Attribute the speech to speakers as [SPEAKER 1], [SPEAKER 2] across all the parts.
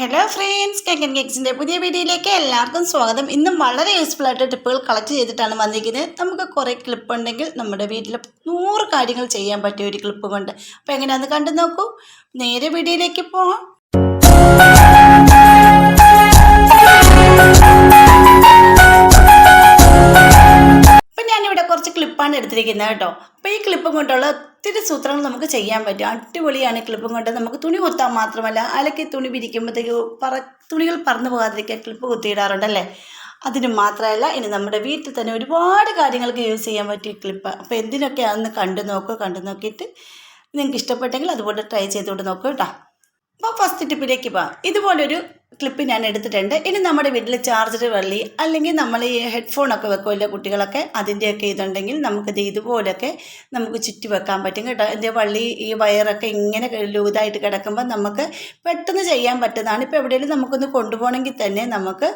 [SPEAKER 1] Hello friends കേക്കൻ കേക്സിന്റെ പുതിയ വീഡിയോയിലേക്ക് എല്ലാവർക്കും സ്വാഗതം. ഇന്നും വളരെ യൂസ്ഫുൾ ആയിട്ട് ടിപ്പുകൾ കളക്ട് ചെയ്തിട്ടാണ് വന്നിരിക്കുന്നത്. നമുക്ക് കുറേ ക്ലിപ്പ് ഉണ്ടെങ്കിൽ നമ്മുടെ വീട്ടിൽ നൂറ് കാര്യങ്ങൾ ചെയ്യാൻ പറ്റിയ ഒരു ക്ലിപ്പ് കൊണ്ട്. അപ്പോൾ എങ്ങനെയാണെന്ന് കണ്ടു നോക്കൂ. നേരെ വീഡിയോയിലേക്ക് പോവാം അപ്പം ഞാനിവിടെ കുറച്ച് ക്ലിപ്പാണ് എടുത്തിരിക്കുന്നത് കേട്ടോ. അപ്പോൾ ഈ ക്ലിപ്പ് കൊണ്ടുള്ള ഒത്തിരി സൂത്രങ്ങൾ നമുക്ക് ചെയ്യാൻ പറ്റും. അടിപൊളിയാണ് ക്ലിപ്പും കൊണ്ട്. നമുക്ക് തുണി കുത്താൻ മാത്രമല്ല അലക്കി തുണി പിരിക്കുമ്പോഴത്തേക്ക് പറ തുണികൾ പറന്നു പോകാതിരിക്കാൻ ക്ലിപ്പ് കുത്തിയിടാറുണ്ടല്ലേ അതിന് മാത്രമല്ല ഇനി നമ്മുടെ വീട്ടിൽ തന്നെ ഒരുപാട് കാര്യങ്ങൾക്ക് യൂസ് ചെയ്യാൻ പറ്റിയ ക്ലിപ്പ് അപ്പോൾ എന്തിനൊക്കെയാണെന്ന് കണ്ടു നോക്കുക കണ്ടു നോക്കിയിട്ട് നിങ്ങൾക്ക് ഇഷ്ടപ്പെട്ടെങ്കിൽ അതുപോലെ ട്രൈ ചെയ്തുകൊണ്ട് നോക്കുക കേട്ടോ. അപ്പോൾ ഫസ്റ്റ് ടിപ്പിലേക്ക് പോകാം. ഇതുപോലൊരു ക്ലിപ്പ് ഞാൻ എടുത്തിട്ടുണ്ട്. ഇനി നമ്മുടെ വീട്ടിൽ ചാർജർ വള്ളി അല്ലെങ്കിൽ നമ്മൾ ഈ ഹെഡ്ഫോണൊക്കെ വെക്കുമല്ലോ കുട്ടികളൊക്കെ അതിന്റെയൊക്കെ ഇതുണ്ടെങ്കിൽ നമുക്കിത് ഇതുപോലെയൊക്കെ നമുക്ക് ചുറ്റി വെക്കാൻ പറ്റും കേട്ടോ. ഇതിന്റെ വള്ളി ഈ വയറൊക്കെ ഇങ്ങനെ ലൂതായിട്ട് കിടക്കുമ്പോൾ നമുക്ക് പെട്ടെന്ന് ചെയ്യാൻ പറ്റുന്നതാണ്. ഇപ്പോൾ എവിടെയെങ്കിലും നമുക്കൊന്ന് കൊണ്ടുപോകണമെങ്കിൽ തന്നെ നമുക്ക്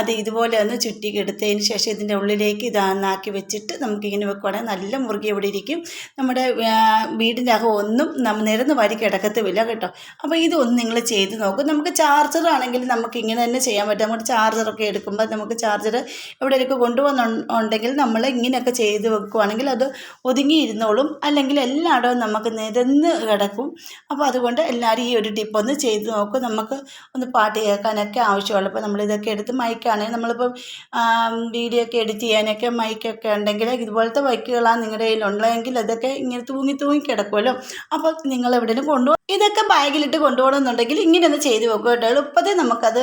[SPEAKER 1] അത് ഇതുപോലെ ഒന്ന് ചുറ്റി എടുത്തതിന് ശേഷം ഇതിന്റെ ഉള്ളിലേക്ക് ഇതാന്നാക്കി വെച്ചിട്ട് നമുക്കിങ്ങനെ വെക്കുവാണെങ്കിൽ നല്ല മുറുകി ഇവിടെ ഇരിക്കും. നമ്മുടെ വീടിന്റെ അകം ഒന്നും നിരന്ന് വാരി കിടക്കത്തുമില്ല കേട്ടോ. അപ്പോൾ ഇതൊന്നും നിങ്ങൾ ചെയ്ത് നോക്കും. നമുക്ക് ചാർജർ ആണെങ്കിൽ നമുക്ക് ഇങ്ങനെ തന്നെ ചെയ്യാൻ പറ്റും. നമ്മുടെ ചാർജറൊക്കെ എടുക്കുമ്പോൾ നമുക്ക് ചാർജർ എവിടെയൊക്കെ കൊണ്ടുവന്നുണ്ടെങ്കിൽ നമ്മൾ ഇങ്ങനെയൊക്കെ ചെയ്ത് വെക്കുവാണെങ്കിൽ അത് ഒതുങ്ങിയിരുന്നോളും. അല്ലെങ്കിൽ എല്ലായിടവും നമുക്ക് നിരന്ന് കിടക്കും. അപ്പോൾ അതുകൊണ്ട് എല്ലാവരും ഈ ഒരു ടിപ്പ് ഒന്ന് ചെയ്ത് നോക്കും. നമുക്ക് ഒന്ന് പാട്ട് കേൾക്കാനൊക്കെ ആവശ്യമുള്ളൂ. അപ്പോൾ നമ്മളിതൊക്കെ എടുത്ത് മൈക്കാണെങ്കിൽ നമ്മളിപ്പം വീഡിയോ ഒക്കെ എഡിറ്റ് ചെയ്യാനൊക്കെ മൈക്കൊക്കെ ഉണ്ടെങ്കിൽ ഇതുപോലത്തെ മൈക്കുകളാണ് നിങ്ങളുടെ കയ്യിലുള്ളതെങ്കിൽ അതൊക്കെ ഇങ്ങനെ തൂങ്ങി തൂങ്ങി കിടക്കുമല്ലോ. അപ്പോൾ നിങ്ങൾ എവിടെയും കൊണ്ടുപോകും ഇതൊക്കെ ബാഗിലിട്ട് കൊണ്ടുപോകണമെന്നുണ്ടെങ്കിൽ ഇങ്ങനെ ഒന്ന് ചെയ്ത് വെക്കും കേട്ടോ. എളുപ്പത്തിൽ നമുക്കത്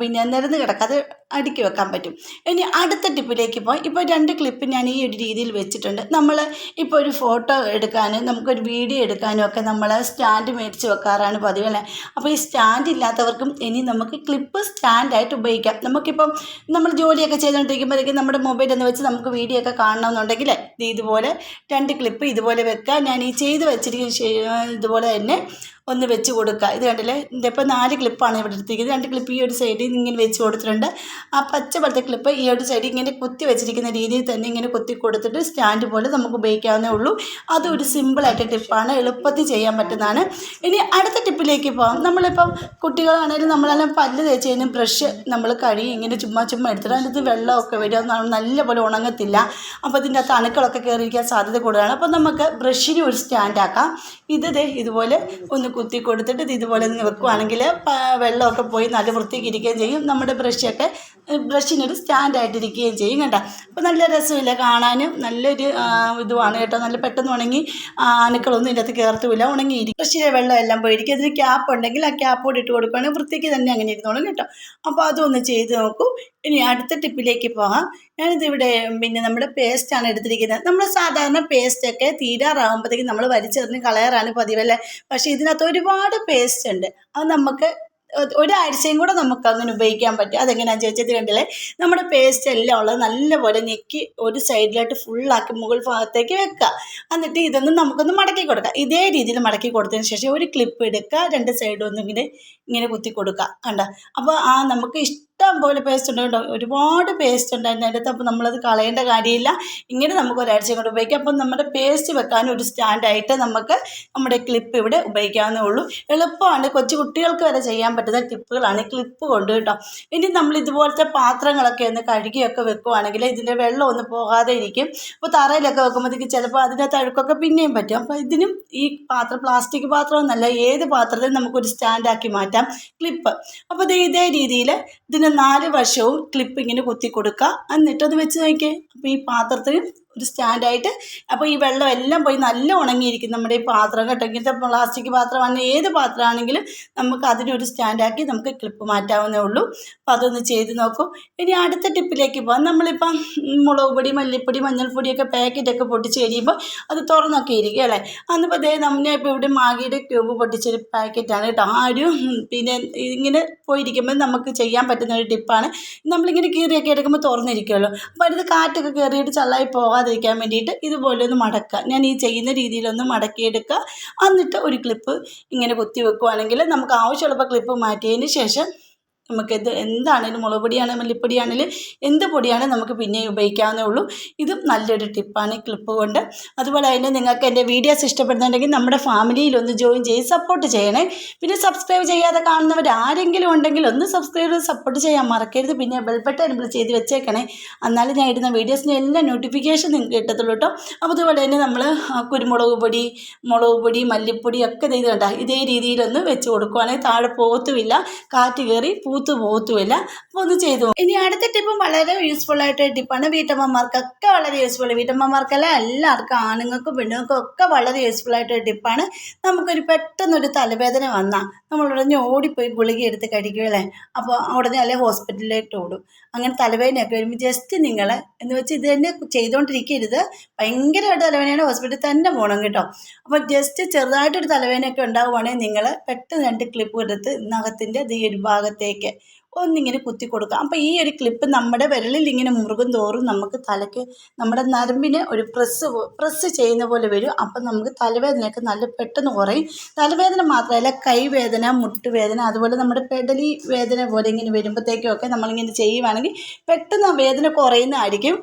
[SPEAKER 1] പിന്നെ നിരന്ന് കിടക്കാതെ അടുക്കി വെക്കാൻ പറ്റും. ഇനി അടുത്ത ടിപ്പിലേക്ക് പോകാം ഇപ്പോൾ രണ്ട് ക്ലിപ്പ് ഞാൻ ഈ ഒരു രീതിയിൽ വെച്ചിട്ടുണ്ട്. നമ്മൾ ഇപ്പോൾ ഒരു ഫോട്ടോ എടുക്കാനും നമുക്കൊരു വീഡിയോ എടുക്കാനും ഒക്കെ നമ്മൾ സ്റ്റാൻഡ് മേടിച്ച് വെക്കാറാണ് പതിവ് അല്ലേ? അപ്പോൾ ഈ സ്റ്റാൻഡ് ഇല്ലാത്തവർക്കും ഇനി നമുക്ക് ക്ലിപ്പ് സ്റ്റാൻഡായിട്ട് ഉപയോഗിക്കാം. നമുക്കിപ്പം നമ്മൾ ജോലിയൊക്കെ ചെയ്തുകൊണ്ടിരിക്കുമ്പോഴത്തേക്കും നമ്മുടെ മൊബൈൽ എന്ന് വെച്ച് നമുക്ക് വീഡിയോ ഒക്കെ കാണണമെന്നുണ്ടെങ്കിൽ ഇതുപോലെ രണ്ട് ക്ലിപ്പ് ഇതുപോലെ വെക്കുക ഞാൻ ഈ ചെയ്ത് വെച്ചിരിക്കുന്ന ഇതുപോലെ തന്നെ ഒന്ന് വെച്ച് കൊടുക്കുക. ഇത് കണ്ടില്ലേ? ഇതിപ്പോൾ നാല് ക്ലിപ്പാണ് ഇവിടെ എടുത്തിരിക്കുന്നത്. രണ്ട് ക്ലിപ്പ് ഈ ഒരു സൈഡിൽ നിന്ന് ഇങ്ങനെ വെച്ച് കൊടുത്തിട്ടുണ്ട്. ആ പച്ച ക്ലിപ്പ് ഈ ഒരു സൈഡിൽ ഇങ്ങനെ കുത്തി വെച്ചിരിക്കുന്ന രീതിയിൽ തന്നെ ഇങ്ങനെ കുത്തി കൊടുത്തിട്ട് സ്റ്റാൻഡ് പോലെ നമുക്ക് ഉപയോഗിക്കാവുന്നേ ഉള്ളൂ. അതൊരു സിമ്പിളായിട്ട് ടിപ്പാണ് എളുപ്പത്തിൽ ചെയ്യാൻ പറ്റുന്നതാണ്. ഇനി അടുത്ത ടിപ്പിലേക്ക് പോകാം നമ്മളിപ്പം കുട്ടികളാണെങ്കിലും നമ്മളെല്ലാം പല്ല് തേച്ച് കഴിഞ്ഞാൽ ബ്രഷ് നമ്മൾ കഴുകി ഇങ്ങനെ ചുമ്മാ ചുമ്മാ എടുത്തിട്ട് അതിനകത്ത് വെള്ളമൊക്കെ വരും. നല്ലപോലെ ഉണങ്ങത്തില്ല. അപ്പോൾ ഇതിന്റെ അകത്ത് അണുക്കളൊക്കെ കയറിയിരിക്കാൻ സാധ്യത കൂടുതലാണ്. അപ്പോൾ നമുക്ക് ബ്രഷിന് ഒരു സ്റ്റാൻഡാക്കാം ഇത് ഇതുപോലെ ഒന്ന് കുത്തി കൊടുത്തിട്ട് ഇത് ഇതുപോലെ പ- വെള്ളമൊക്കെ പോയി നല്ല വൃത്തിക്ക് ഇരിക്കുകയും ചെയ്യും. നമ്മുടെ ബ്രഷൊക്കെ ബ്രഷിനൊരു സ്റ്റാൻഡായിട്ടിരിക്കുകയും ചെയ്യും കേട്ടോ. അപ്പോൾ നല്ല രസമില്ല കാണാനും നല്ലൊരു ഇതുമാണ് കേട്ടോ. നല്ല പെട്ടെന്ന് ഉണങ്ങി അണുക്കളൊന്നും ഇതിനകത്ത് കയർത്തുമില്ല ഉണങ്ങിയിരിക്കും. ബ്രഷിലെ വെള്ളം എല്ലാം പോയിരിക്കും. അതിന് ക്യാപ്പ് ഉണ്ടെങ്കിൽ ആ ക്യാപ്പ് കൂടി ഇട്ട് കൊടുക്കുകയാണെങ്കിൽ വൃത്തിക്ക് തന്നെ അങ്ങനെ ഇരുന്നോളും കേട്ടോ. അപ്പോൾ അതൊന്ന് ചെയ്ത് നോക്കൂ. ഇനി അടുത്ത ടിപ്പിലേക്ക് പോകാം. ഞാനിത് ഇവിടെ പിന്നെ നമ്മുടെ പേസ്റ്റാണ് എടുത്തിരിക്കുന്നത്. നമ്മൾ സാധാരണ പേസ്റ്റൊക്കെ തീരാറാകുമ്പോഴത്തേക്കും നമ്മൾ വലിച്ചെറിഞ്ഞ് കളയാറാണ് പതിവല്ലേ പക്ഷേ ഇതിനകത്ത് ഒരുപാട് പേസ്റ്റ് ഉണ്ട്. അത് നമുക്ക് ഒരാഴ്ചയും കൂടെ നമുക്ക് അങ്ങനെ ഉപയോഗിക്കാൻ പറ്റും. അതെങ്ങനെയാണെന്ന് ചോദിച്ചത് കണ്ടില്ലേ? നമ്മുടെ പേസ്റ്റ് എല്ലാം ഉള്ളത് നല്ലപോലെ ഞെക്കി ഒരു സൈഡിലോട്ട് ഫുള്ളാക്കി മുകൾ ഭാഗത്തേക്ക് വെക്കുക. എന്നിട്ട് ഇതൊന്നും നമുക്കൊന്ന് മടക്കി കൊടുക്കാം. ഇതേ രീതിയിൽ മടക്കി കൊടുത്തതിന് ശേഷം ഒരു ക്ലിപ്പ് എടുക്കുക. രണ്ട് സൈഡും ഒന്നിങ്ങനെ ഇങ്ങനെ ഇങ്ങനെ കുത്തി കൊടുക്കുക. കണ്ട? അപ്പോൾ ആ നമുക്ക് ഇഷ്ടം പോലെ പേസ്റ്റ് ഉണ്ട് കേട്ടോ ഒരുപാട് പേസ്റ്റ് ഉണ്ടായിരുന്നു അതിന്റെ അടുത്ത് അപ്പോൾ നമ്മളത് കളയേണ്ട കാര്യമില്ല. ഇങ്ങനെ നമുക്ക് ഒരാഴ്ച കൊണ്ട് ഉപയോഗിക്കാം. അപ്പം നമ്മുടെ പേസ്റ്റ് വെക്കാൻ ഒരു സ്റ്റാൻഡായിട്ട് നമുക്ക് നമ്മുടെ ക്ലിപ്പ് ഇവിടെ ഉപയോഗിക്കാവുന്നേ ഉള്ളൂ. എളുപ്പമാണ്. കൊച്ചു കുട്ടികൾക്ക് വരെ ചെയ്യാൻ പറ്റുന്ന ടിപ്പുകളാണ് ക്ലിപ്പ് കൊണ്ട് കേട്ടോ. ഇനി നമ്മൾ ഇതുപോലത്തെ പാത്രങ്ങളൊക്കെ ഒന്ന് കഴുകിയൊക്കെ വെക്കുവാണെങ്കിൽ ഇതിന്റെ വെള്ളം ഒന്ന് പോകാതെ ഇരിക്കും. അപ്പോൾ തറയിലൊക്കെ വെക്കുമ്പോഴത്തേക്ക് ചിലപ്പോൾ അതിനകത്ത് അഴുക്കൊക്കെ പിന്നെയും പറ്റും. അപ്പോൾ ഇതിനും ഈ പാത്രം പ്ലാസ്റ്റിക് പാത്രമൊന്നല്ല ഏത് പാത്രത്തിൽ നമുക്കൊരു സ്റ്റാൻഡാക്കി മാറ്റാം. ക്ലിപ്പ് അപ്പോൾ ഇത് ഇതേ രീതിയിൽ ഇതിന് നാല് വശവും ക്ലിപ്പ് ഇങ്ങനെ കുത്തി കൊടുക്കുക എന്നിട്ടത് വെച്ച് നോക്കിയേ. അപ്പോൾ ഈ പാത്രത്തിന് ഒരു സ്റ്റാൻഡായിട്ട്. അപ്പോൾ ഈ വെള്ളം എല്ലാം പോയി നല്ല ഉണങ്ങിയിരിക്കും നമ്മുടെ ഈ പാത്രം കേട്ടോ. ഇങ്ങനത്തെ പ്ലാസ്റ്റിക് പാത്രമാണ് ഏത് പാത്രമാണെങ്കിലും നമുക്ക് അതിനൊരു സ്റ്റാൻഡാക്കി നമുക്ക് ക്ലിപ്പ് മാറ്റാവുന്നേ ഉള്ളൂ. അപ്പോൾ അതൊന്ന് ചെയ്ത് നോക്കും. ഇനി അടുത്ത ടിപ്പിലേക്ക് പോകാം നമ്മളിപ്പം മുളക് പൊടി മല്ലിപ്പൊടി മഞ്ഞൾപ്പൊടിയൊക്കെ പാക്കറ്റൊക്കെ പൊട്ടിച്ച് കഴിയുമ്പോൾ അത് തുറന്നൊക്കെ ഇരിക്കും അല്ലേ? അന്നിപ്പോൾ ദേ നമ്മൾ ഇപ്പോൾ ഇവിടെ മാഗിയുടെ ക്യൂബ് പൊട്ടിച്ചൊരു പാക്കറ്റാണ് കേട്ടോ. ആ ഒരു പിന്നെ ഇങ്ങനെ പോയിരിക്കുമ്പോൾ നമുക്ക് ചെയ്യാൻ പറ്റുന്ന ഒരു ടിപ്പാണ്. നമ്മളിങ്ങനെ കീറിയൊക്കെ എടുക്കുമ്പോൾ തുറന്നിരിക്കുമല്ലോ അപ്പോൾ അടുത്ത് കാറ്റൊക്കെ കയറിയിട്ട് ചള്ളായി പോകാതിരിക്കാൻ വേണ്ടിയിട്ട് ഇതുപോലെ ഒന്ന് മടക്കുക. ഞാൻ ഈ ചെയ്യുന്ന രീതിയിലൊന്ന് മടക്കിയെടുക്കുക. എന്നിട്ട് ഒരു ക്ലിപ്പ് ഇങ്ങനെ കുത്തി വെക്കുകയാണെങ്കിൽ നമുക്ക് ആവശ്യമുള്ളപ്പോൾ ക്ലിപ്പ് മാറ്റിയതിന് ശേഷം നമുക്കിത് എന്താണേലും മുളക് പൊടിയാണ് മല്ലിപ്പൊടിയാണെങ്കിലും എന്ത് പൊടിയാണ് നമുക്ക് പിന്നെ ഉപയോഗിക്കാവുന്നേ ഉള്ളൂ. ഇതും നല്ലൊരു ടിപ്പാണ് ഈ ക്ലിപ്പ് കൊണ്ട്. അതുപോലെ തന്നെ നിങ്ങൾക്ക് എന്റെ വീഡിയോസ് ഇഷ്ടപ്പെടുന്നുണ്ടെങ്കിൽ നമ്മുടെ ഫാമിലിയിൽ ഒന്ന് ജോയിൻ ചെയ്ത് സപ്പോർട്ട് ചെയ്യണേ. പിന്നെ സബ്സ്ക്രൈബ് ചെയ്യാതെ കാണുന്നവർ ആരെങ്കിലും ഉണ്ടെങ്കിൽ ഒന്ന് സബ്സ്ക്രൈബ് ചെയ്ത് സപ്പോർട്ട് ചെയ്യാൻ മറക്കരുത്. പിന്നെ ബെൽബട്ടൺ എനബിൾ ചെയ്ത് വെച്ചേക്കണേ. എന്നാലും ഞാൻ ഇടുന്ന വീഡിയോസിന്റെ എല്ലാ നോട്ടിഫിക്കേഷൻ നിങ്ങൾക്ക് കിട്ടത്തുള്ളൂ കേട്ടോ. അപ്പോൾ അതുപോലെ തന്നെ നമ്മൾ കുരുമുളക് പൊടി മുളക് പൊടി മല്ലിപ്പൊടി ഒക്കെ ഇത് ഇതേ രീതിയിലൊന്ന് വെച്ച് കൊടുക്കുവാണെങ്കിൽ താഴെ പോകത്തുമില്ല. കാറ്റ് കയറി പൂത്ത് പോകത്തുമില്ല അപ്പോൾ ഒന്ന് ചെയ്തു. ഇനി അടുത്ത ടിപ്പും വളരെ യൂസ്ഫുൾ ആയിട്ട് ടിപ്പാണ് വീട്ടമ്മമാർക്കൊക്കെ വളരെ യൂസ്ഫുൾ വീട്ടമ്മമാർക്കല്ല എല്ലാവർക്കും ആണുങ്ങൾക്കും പെണ്ണുങ്ങൾക്കും ഒക്കെ വളരെ യൂസ്ഫുൾ ആയിട്ട് ടിപ്പാണ് നമുക്കൊരു പെട്ടെന്നൊരു തലവേദന വന്നാൽ നമ്മൾ ഉടനെ ഓടിപ്പോയി ഗുളിക എടുത്ത് കഴിക്കുകയല്ലേ അപ്പോൾ ഉടനെ അല്ലെ ഹോസ്പിറ്റലിലേക്ക് ഓടും. അങ്ങനെ തലവേദനയൊക്കെ വരുമ്പോൾ ജസ്റ്റ് നിങ്ങൾ എന്ന് വെച്ച് ഇത് തന്നെ ചെയ്തുകൊണ്ടിരിക്കരുത് ഭയങ്കരമായിട്ട് തലവേദനയാണ് ഹോസ്പിറ്റലിൽ തന്നെ പോകണം കേട്ടോ. അപ്പോൾ ജസ്റ്റ് ചെറുതായിട്ടൊരു തലവേദനയൊക്കെ ഉണ്ടാവുകയാണെങ്കിൽ നിങ്ങൾ പെട്ടെന്ന് രണ്ട് ക്ലിപ്പ് എടുത്ത് നഖത്തിന്റെ ഈ ഒരു ഭാഗത്തേക്ക് ഒന്നിങ്ങനെ കുത്തി കൊടുക്കുക അപ്പോൾ ഈ ഒരു ക്ലിപ്പ് നമ്മുടെ വിരലിൽ ഇങ്ങനെ മുറുകും തോറും നമുക്ക് തലയ്ക്ക് നമ്മുടെ നരമ്പിന് ഒരു പ്രസ് പ്രസ് ചെയ്യുന്ന പോലെ വരും. അപ്പം നമുക്ക് തലവേദനയൊക്കെ നല്ല പെട്ടെന്ന് കുറയും. തലവേദന മാത്രമല്ല കൈവേദന മുട്ടുവേദന അതുപോലെ നമ്മുടെ പെടലി വേദന പോലെ ഇങ്ങനെ വരുമ്പോഴത്തേക്കും ഒക്കെ നമ്മളിങ്ങനെ ചെയ്യുവാണെങ്കിൽ പെട്ടെന്ന് വേദന കുറയുന്നതായിരിക്കും.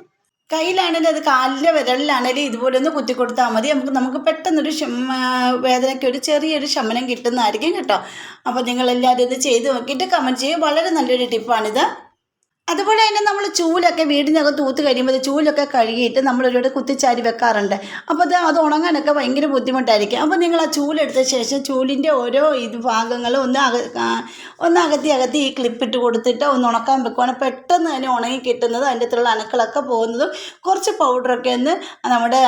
[SPEAKER 1] കയ്യിലാണെങ്കിലും അത് കാലിന്റെ വിരലിലാണെങ്കിലും ഇതുപോലെ ഒന്ന് കുത്തി കൊടുത്താൽ മതി. നമുക്ക് നമുക്ക് പെട്ടെന്നൊരു വേദനയ്ക്ക് ഒരു ചെറിയൊരു ശമനം കിട്ടുന്നതായിരിക്കും കേട്ടോ. അപ്പോൾ നിങ്ങളെല്ലാവരും ഇത് ചെയ്ത് നോക്കിയിട്ട് കമന്റ് ചെയ്യും വളരെ നല്ലൊരു ടിപ്പാണിത് അതുപോലെ തന്നെ നമ്മൾ ചൂലൊക്കെ വീടിനകത്ത് തൂത്ത് കഴിയുമ്പോൾ ചൂലൊക്കെ കഴുകിയിട്ട് നമ്മൾ ഒരുപാട് കുത്തിച്ചാരി വെക്കാറുണ്ട്. അപ്പോൾ അത് അത് ഉണങ്ങാനൊക്കെ ഭയങ്കര ബുദ്ധിമുട്ടായിരിക്കും. അപ്പോൾ നിങ്ങൾ ആ ചൂലെടുത്ത ശേഷം ചൂലിന്റെ ഓരോ ഇത് ഭാഗങ്ങളും ഒന്ന് അക ഒന്ന് അകത്തി അകത്തി ഈ ക്ലിപ്പിട്ട് കൊടുത്തിട്ട് ഒന്ന് ഉണക്കാൻ വെക്കുവാണെങ്കിൽ പെട്ടെന്ന് തന്നെ ഉണങ്ങി കിട്ടുന്നത് അതിന്റെ അകത്തുള്ള അണുക്കളൊക്കെ പോകുന്നതും കുറച്ച് പൗഡറൊക്കെ ഒന്ന് നമ്മുടെ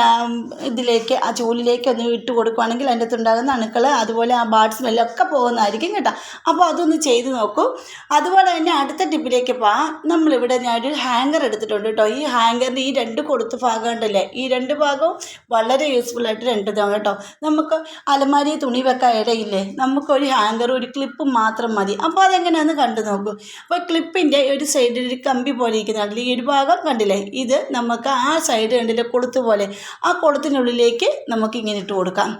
[SPEAKER 1] ഇതിലേക്ക് ആ ചൂലിലേക്ക് ഒന്ന് ഇട്ട് കൊടുക്കുവാണെങ്കിൽ അതിന്റെ അകത്തുണ്ടാകുന്ന അണുക്കൾ അതുപോലെ ആ ബാഡ് സ്മെല്ലൊക്കെ പോകുന്നതായിരിക്കും കേട്ടോ. അപ്പോൾ അതൊന്ന് ചെയ്ത് നോക്കൂ. അതുപോലെ തന്നെ അടുത്ത ടിപ്പിലേക്ക് പോവാം. നമ്മളിവിടെ ഞാനൊരു ഹാങ്കർ എടുത്തിട്ടുണ്ട് കേട്ടോ ഈ ഹാങ്കറിന്റെ ഈ രണ്ട് കൊടുത്ത ഭാഗം ഉണ്ടല്ലേ? ഈ രണ്ട് ഭാഗവും വളരെ യൂസ്ഫുൾ ആയിട്ട് രണ്ട് ഇതാണ് കേട്ടോ നമുക്ക് അലമാരി തുണി വെക്കാൻ ഇടയില്ലേ? നമുക്കൊരു ഹാങ്കർ ഒരു ക്ലിപ്പ് മാത്രം മതി. അപ്പോൾ അതെങ്ങനെയാണെന്ന് കണ്ടു നോക്കൂ. അപ്പോൾ ക്ലിപ്പിന്റെ ഒരു സൈഡിൽ ഒരു കമ്പി പോലെ ഇരിക്കുന്നുണ്ടല്ലോ ഈ ഒരു ഭാഗം കണ്ടില്ലേ? ഇത് നമുക്ക് ആ സൈഡ് കണ്ടില്ലേ? കൊളുത്ത് പോലെ. ആ കൊളുത്തിനുള്ളിലേക്ക് നമുക്ക് ഇങ്ങനെ ഇട്ട് കൊടുക്കാം.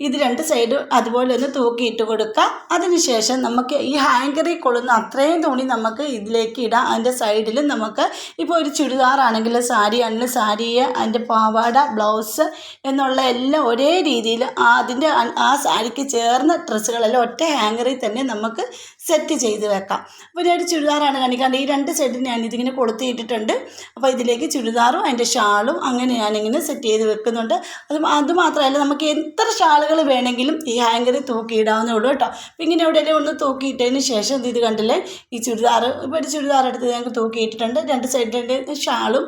[SPEAKER 1] ഇത് രണ്ട് സൈഡും അതുപോലെ ഒന്ന് തൂക്കിയിട്ട് കൊടുക്കുക അതിനുശേഷം നമുക്ക് ഈ ഹാങ്കറിൽ കൊള്ളുന്ന അത്രയും തുണി നമുക്ക് ഇതിലേക്ക് ഇടാം. അതിന്റെ സൈഡിൽ നമുക്ക് ഇപ്പോൾ ഒരു ചുരിദാറാണെങ്കിൽ സാരി ആണെങ്കിലും സാരി അതിന്റെ പാവാട ബ്ലൗസ് എന്നുള്ള എല്ലാം ഒരേ രീതിയിൽ അതിന്റെ ആ സാരിക്ക് ചേർന്ന ഡ്രസ്സുകളെല്ലാം ഒറ്റ ഹാങ്കറിൽ തന്നെ നമുക്ക് സെറ്റ് ചെയ്ത് വെക്കാം. അപ്പോൾ ഞാൻ ഒരു ചുരിദാറാണ് കാണിക്കാണ്ട്. ഈ രണ്ട് സൈഡിൽ ഞാൻ ഇതിങ്ങനെ കൊളുത്തിയിട്ടിട്ടുണ്ട്. അപ്പോൾ ഇതിലേക്ക് ചുരിദാറും അതിന്റെ ഷാളും അങ്ങനെ ഞാനിങ്ങനെ സെറ്റ് ചെയ്ത് വെക്കുന്നുണ്ട്. അത് അതുമാത്രമല്ല നമുക്ക് എത്ര ഷാളുകൾ വേണമെങ്കിലും ഈ ഹാങ്കറിൽ തൂക്കിയിടാവുന്നേ ഉള്ളൂ കേട്ടോ. അപ്പോൾ ഇങ്ങനെ എവിടെയെങ്കിലും ഒന്ന് തൂക്കിയിട്ടതിന് ശേഷം ഇത് കണ്ടില്ലേ? ഈ ചുരിദാർ ഇപ്പോൾ ഒരു ചുരിദാർ എടുത്ത് ഞങ്ങൾക്ക് തൂക്കിയിട്ടിട്ടുണ്ട്. രണ്ട് സൈഡിന്റെ ഷാളും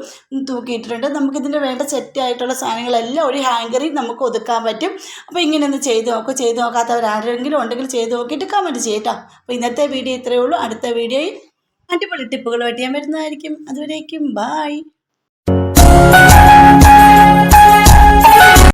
[SPEAKER 1] തൂക്കിയിട്ടിട്ടുണ്ട്. നമുക്കിതിന്റെ വേണ്ട സെറ്റ് ആയിട്ടുള്ള സാധനങ്ങളെല്ലാം ഒരു ഹാങ്കറിൽ നമുക്ക് ഒതുക്കാൻ പറ്റും. അപ്പോൾ ഇങ്ങനെ ഒന്ന് ചെയ്ത് നോക്കും. ചെയ്ത് നോക്കാത്തവരാരെങ്കിലും ഉണ്ടെങ്കിൽ ചെയ്ത് നോക്കിയിട്ട് കമന്റ് ചെയ്യട്ടോ അപ്പോൾ ഇന്നത്തെ വീഡിയോ ഇത്രയേ ഉള്ളൂ. അടുത്ത വീഡിയോയിൽ അടിപൊളി ടിപ്പുകളുമായിട്ട് ഞാൻ വരുന്നതായിരിക്കും. അതുവരേക്കും ബായ്